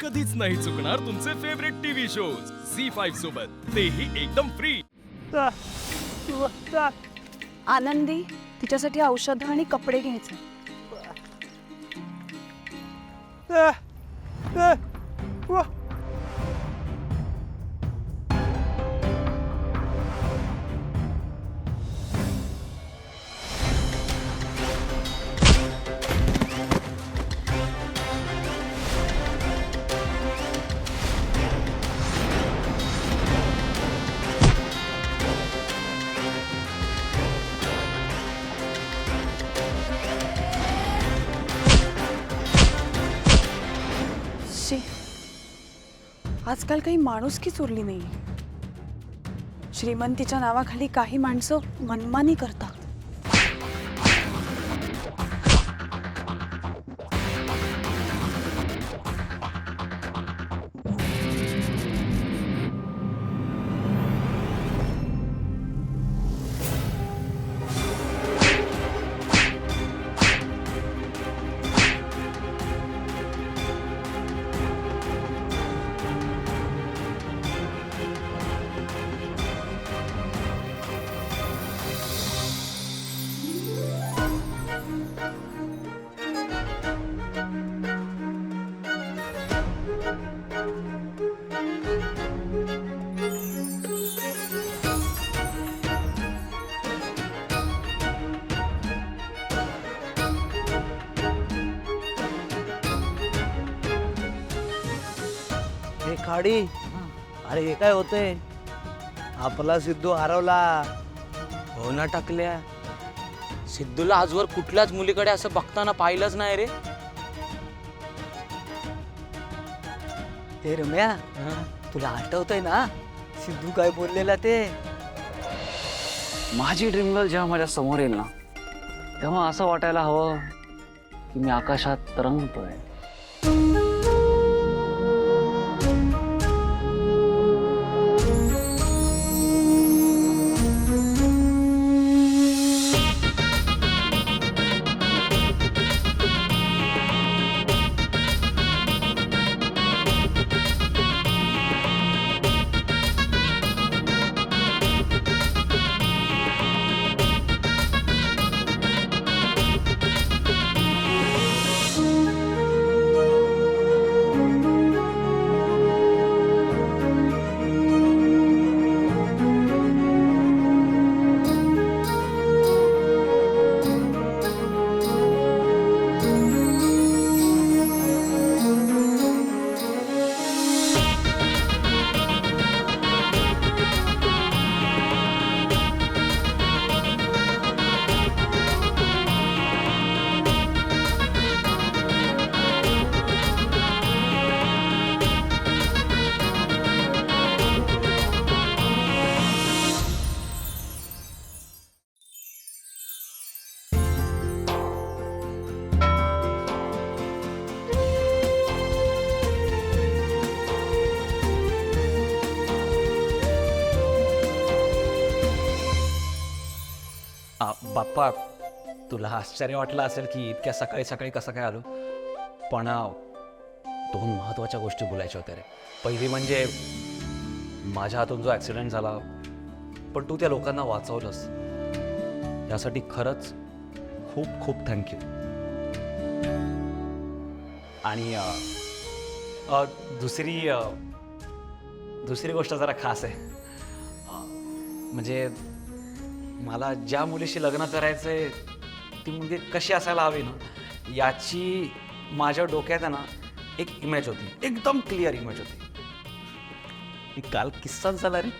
कधीच नाही चुकणार तुमचे favourite TV shows C five सोबत. तेही एकदम फ्री आनंदी तिच्यासाठी औषधं आणि कपडे घ्यायचे. शी आजकाल काही माणुसकीच उरली नाही श्रीमंतीच्या नावाखाली काही माणसं मनमानी करतात. खाडी? अरे हे काय होतंय? आपला सिद्धू हरवला. हो ना टाकल्या. सिद्धूला आजवर कुठल्याच मुलीकडे असं बघताना पाहिलंच नाही रे. हे रम्या तुला आठवतंय ना? सिद्धू काय बोललेला ते? माझी ड्रीम गर्ल जेव्हा माझ्यासमोर येईल ना तेव्हा असं वाटायला हवं की मी आकाशात तरंगतोय. आ, बाप्पा तुला आश्चर्य वाटलं असेल की इतक्या सकाळी सकाळी कसं काय आलो? पण आ, दोन महत्त्वाच्या गोष्टी बोलायच्या होत्या रे. पहिली म्हणजे माझ्या हातून जो ॲक्सिडेंट झाला पण तू त्या लोकांना वाचवलंस. यासाठी खरंच खूप खूप थँक्यू आणि अ, अ, दुसरी अ, दुसरी गोष्ट जरा खास आहे. अ, म्हणजे मला ज्या मुलीशी लग्न करायचंय ती मुलगी कशी असायला हवी ना याची माझ्या डोक्यात आहे ना एक इमेज होती. एकदम क्लिअर इमेज होती. काल किस्सा झाला रे.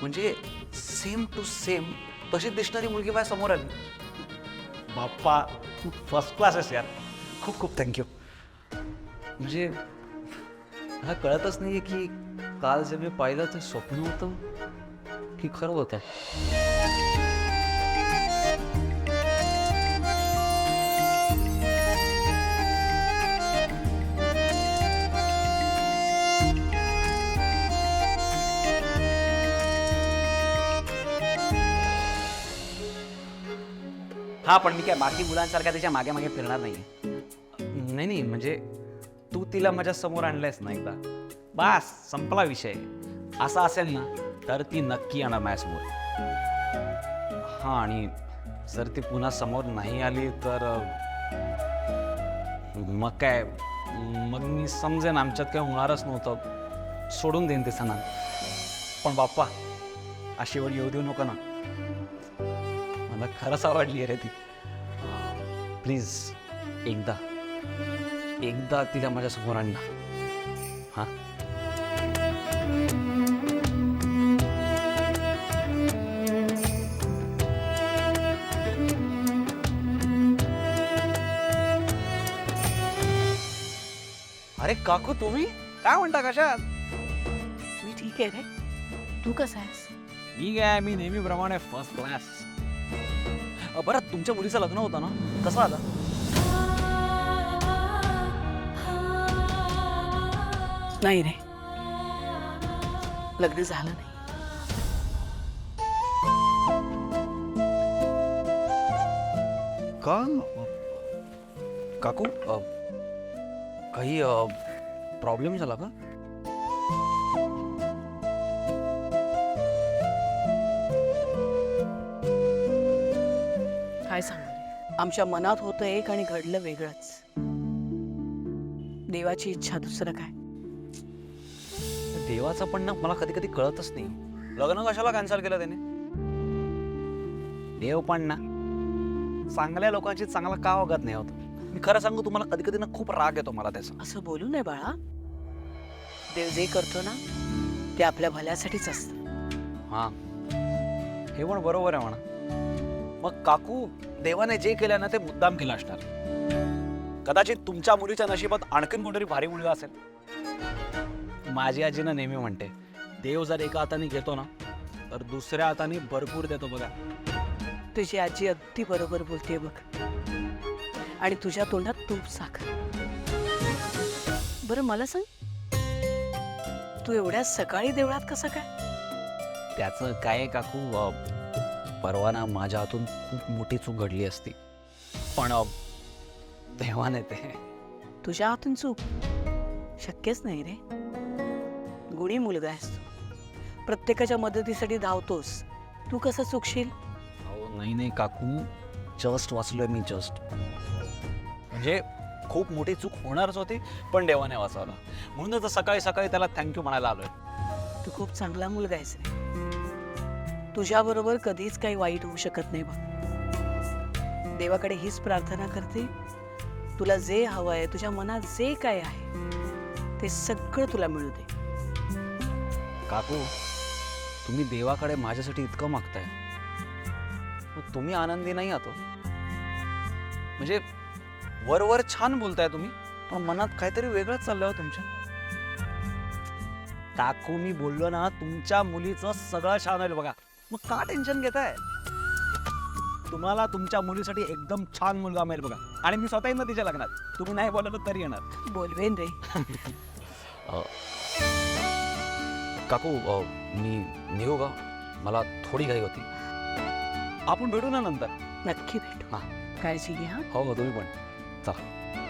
म्हणजे सेम टू सेम तशी दिसणारी मुलगी माझ्यासमोर आली. बाप्पा फर्स्ट क्लास आहेस यार. खूप खूप थँक्यू म्हणजे हा कळतच नाही की काल जे मी पाहिलं ते स्वप्न होतं की खरं होतं. हा पण मी काय बाकी मुलांसारखा तिच्यामागे मागे फिरणार नाही नाही नाही म्हणजे तू तिला माझ्यासमोर आणलंयस ना एकदा. बास संपला विषय. असा असेल ना तर ती नक्की येणार माझ्यासमोर. हा आणि जर ती पुन्हा समोर नाही आली तर मग काय मग मी समजेन आमच्यात काय होणारच नव्हतं. सोडून देईन ते सणा पण बाप्पा अशी वेळ येऊ देऊ नको ना. मला खरंच आवडली रे ती. प्लीज एकदा एकदा तिला माझ्यासमोर आण. ना हा? अरे काकू तुम्ही? काय म्हणता कशात? मी ठीक आहे रे. तू कसा आहेस? मी काय मी नेहमीप्रमाणे फर्स्ट क्लास बरं तुमच्या मुलीचं लग्न होतं ना? कसं आलं नाही रे. लग्न झालं नाही. का काकू अ, काही प्रॉब्लेम झाला का? काय सांगणार आमच्या मनात होतं एक आणि घडलं वेगळंच. देवाची इच्छा दुसरं काय? देवाचं पण ना मला कधी कधी कळतच नाही. लग्न कशाला कॅन्सल केलं त्याने? देव पण ना. चांगल्या लोकांची चांगला का वागत नाही होत? मी खरं सांगू तुम्हाला कधी कधी ना खूप राग येतो मला त्याचा. असं बोलू नये बाळा. देव जे करतो ना ते आपल्या भल्यासाठीच असतं. हा. हे पण बरोबर आहे म्हणा. मग काकू देवाने जे केलं ना ते मुद्दाम केलं असणार. कदाचित तुमच्या मुलीच्या नशिबात आणखीन कोणतरी भारी मुलगा असेल. माझी आजी ना नेहमी म्हणते देव जर एका हाताने घेतो ना तर दुसऱ्या हाताने भरपूर देतो बघा. तुझी आजी अगदी बरोबर बोलते बघ. आणि तुझ्या तोंडात तूप साखर बरं मला सांग. तू एवढ्या सकाळी देवळात कसा काय? त्याचं काय काकू अ, परवा ना माझ्या हातून खूप मोठी चूक घडली असती. पण देवाने ते तुझ्या हातून चूक? शक्यच नाही रे. गुणी मुलगा आहेस तू. प्रत्येकाच्या मदतीसाठी धावतोस. तू कसं चुकशील? अहो नाही नाही काकू. जस्ट वाचलोय मी जस्ट. म्हणजे खूप मोठी चूक होणारच होती पण देवाने वाचवलं. म्हणूनच तर सकाळी सकाळी त्याला थँक्यू म्हणायला आलोय. तू खूप चांगला मुलगा आहेस रे. तुझ्या बरोबर कधीच काही वाईट होऊ शकत नाही बघ. देवाकडे हीच प्रार्थना करते तुला जे हवं आहे तुझ्या मनात जे काय आहे ते सगळं तुला मिळू दे. काकू तुम्ही देवाकडे माझ्यासाठी इतकं मागताय. मग तुम्ही आनंदी नाही आहात म्हणजे म्हणजे वरवर छान बोलताय तुम्ही पण मनात काहीतरी वेगळंच चाललं हो तुमच्या. काकू मी बोललो ना तुमच्या मुलीचं सगळं छान होईल बघा. मग का टेन्शन घेताय? तुम्हाला तुमच्या मुलीसाठी एकदम छान मुलगा मिळेल बघा. आणि मी स्वतः ना तिच्या लग्नात. तुम्ही नाही बोललं तरी येणार. बोलवेन रे. काकू अ, मी निघू का? मला थोडी घाई होती. आपण भेटू ना नंतर. नक्की भेटू. हा. काळजी घ्या. हा. हो हो तुम्ही पण. चला.